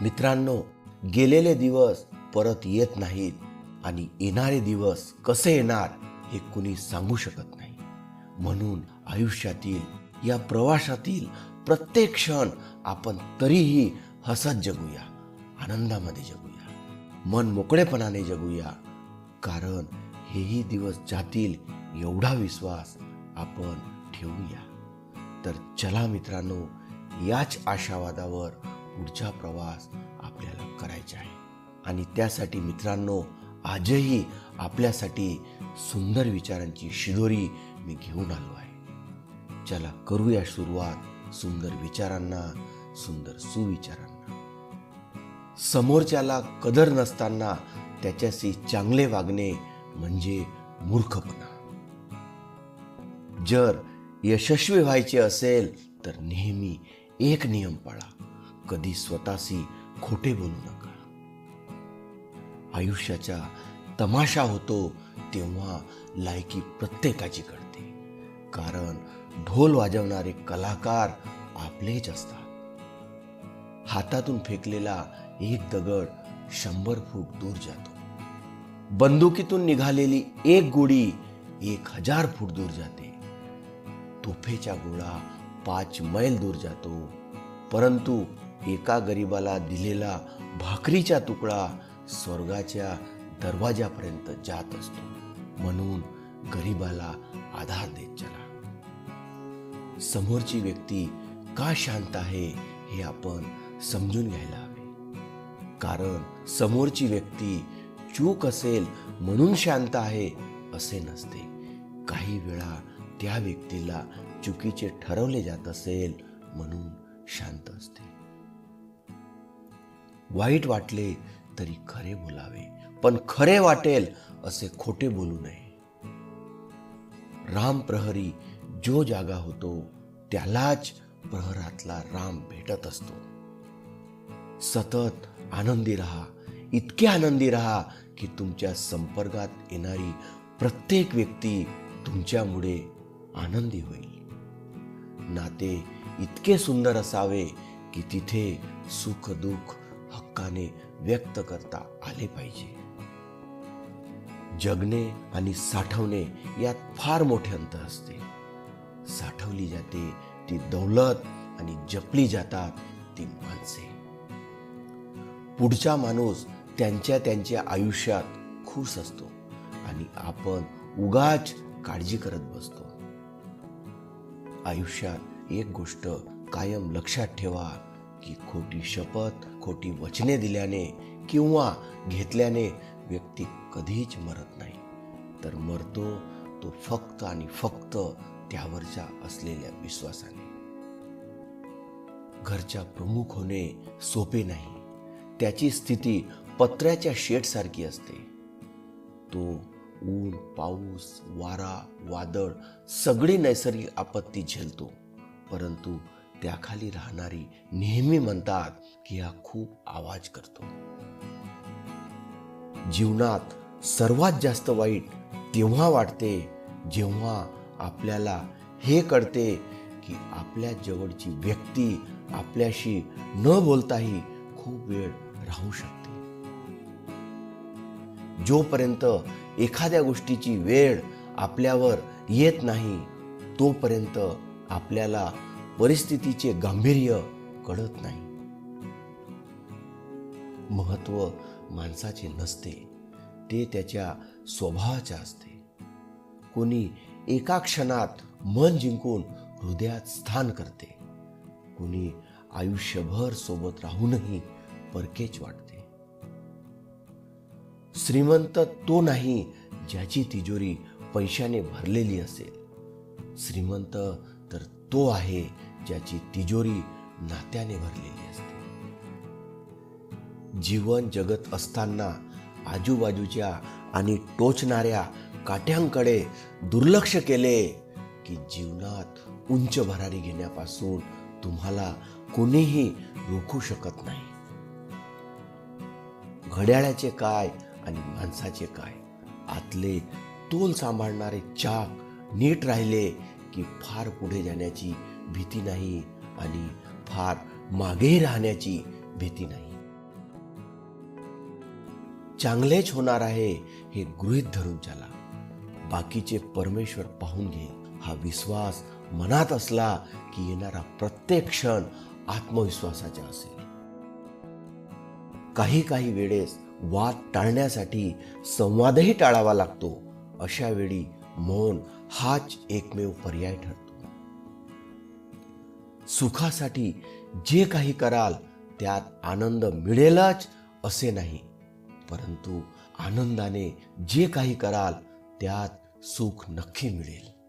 मित्रांनो गेलेले दिवस परत येत नाहीत आणि येणारे दिवस कसे येणार हे कुणी सांगू शकत नाही. म्हणून आयुष्यातील या प्रवासातील प्रत्येक क्षण आपण तरीही हसत जगूया आनंदामध्ये जगूया मन मोकळेपणाने जगूया कारण हेही दिवस जातील एवढा विश्वास आपण ठेवूया. तर चला मित्रांनो याच आशावादावर पुढचा प्रवास आपल्याला करायचा आहे. आणि त्यासाठी मित्रांनो आजही आपल्यासाठी सुंदर विचारांची शिदोरी मी घेऊन आलो आहे. चला करूया सुरुवात सुंदर विचारांना सुंदर सुविचारांना. समोरच्याला कदर नसताना त्याच्याशी चांगले वागणे म्हणजे मूर्खपणा. जर यशस्वी व्हायचे असेल तर नेहमी एक नियम पाळा. कधी स्वतःशी खोटे बोलू नका. आयुष्याचा तमाशा होतो तेव्हा लायकी प्रत्येकाची कळते कारण ढोल वाजवणारे कलाकार आपलेच असतात. हातातून फेकलेला एक दगड शंभर फूट दूर जातो. बंदुकीतून निघालेली एक गोळी एक हजार फूट दूर जाते. तोफेचा गोळा पाच मैल दूर जातो. परंतु एका गरिबाला दिलेला भाकरीचा तुकडा स्वर्गाच्या दरवाजापर्यंत जात असतो. म्हणून गरिबाला आधार देत चला. समोरची व्यक्ती का शांत आहे हे आपण समजून घ्यायला हवे. कारण समोरची व्यक्ती चूक असेल म्हणून शांत आहे असे नसते. काही वेळा त्या व्यक्तीला चुकीचे ठरवले जात असेल म्हणून शांत असते. वाईट वाटले तरी खरे बोलावे. पण खरे वाटेल असे खोटे बोलू नये. राम प्रहरी जो जागा होतो त्यालाच प्रहरातला राम भेटत असतो. सतत आनंदी राहा इतके आनंदी राहा की तुमच्या संपर्कात येणारी प्रत्येक व्यक्ती तुमच्यामुळे आनंदी होईल. नाते इतके सुंदर असावे की तिथे सुख दुःख हक्काने व्यक्त करता आले पाहिजे. जगणे आणि साठवणे यात फार मोठे अंतर असते. साठवली जाते ती दौलत आणि जपली जातात ती माणसे. पुढचा माणूस त्यांच्या त्यांच्या आयुष्यात खुश असतो आणि आपण उगाच काळजी करत बसतो. आयुष्यात एक गोष्ट कायम लक्षात ठेवा की खोटी शपथ खोटी वचने दिल्याने किंवा घेतल्याने व्यक्ती कधीच मरत नाही. तर मरतो तो फक्त आणि फक्त त्यावरच्या असलेल्या विश्वासाने. घरच्या प्रमुख होणे सोपे नाही. त्याची स्थिती पत्र्याच्या शेडसारखी असते. तो ऊन पाऊस वारा वादळ सगळी नैसर्गिक आपत्ती झेलतो. परंतु त्याखाली राहणारी नेहमी म्हणतात की हा खूप आवाज करतो. जीवनात सर्वात जास्त वाईट तेव्हा वाटते जेव्हा आपल्याला हे कळते की आपल्या जवळची व्यक्ती आपल्याशी न बोलताही खूप वेळ राहू शकते. जोपर्यंत एखाद्या गोष्टीची वेळ आपल्यावर येत नाही तोपर्यंत आपल्याला परिस्थितीचे गांभीर्य कळत नाही. महत्त्व माणसाचे नसते ते त्याच्या स्वभावाचे असते. कोणी एका क्षणात मन जिंकून हृदयात स्थान करते. कोणी आयुष्यभर सोबत राहूनही परकेच वाटते. श्रीमंत तो नाही ज्याची तिजोरी पैशाने भरलेली असेल. श्रीमंत तर तो आहे ज्याची तिजोरी नात्याने भरलेली असते. जीवन जगत असताना आजूबाजूच्या आणि टोचणाऱ्या काट्यांकडे दुर्लक्ष केले की जीवनात उंच भरारी घेण्यापासून तुम्हाला कोणीही रोखू शकत नाही. घड्याळाचे काय आणि माणसाचे काय? आतले तोल सांभाळणारे चाक नीट राहिले की फार पुढे जाण्याची भीती नाही आणि फार मागेही राहण्याची भीती नाही. चांगलेच होणार आहे हे गृहीत धरून चला. बाकीचे परमेश्वर पाहून घे. हा विश्वास मनात असला की येणारा प्रत्येक क्षण आत्मविश्वासाचा असेल. काही काही वेळेस वाद टाळण्यासाठी संवादही टाळावा लागतो. अशा वेळी मौन हाच एकमेव पर्याय ठरतो. सुखासाठी जे काही कराल त्यात आनंद मिळेलच असे नाही. परंतु आनंदाने जे काही कराल त्यात सुख नक्की मिळेल.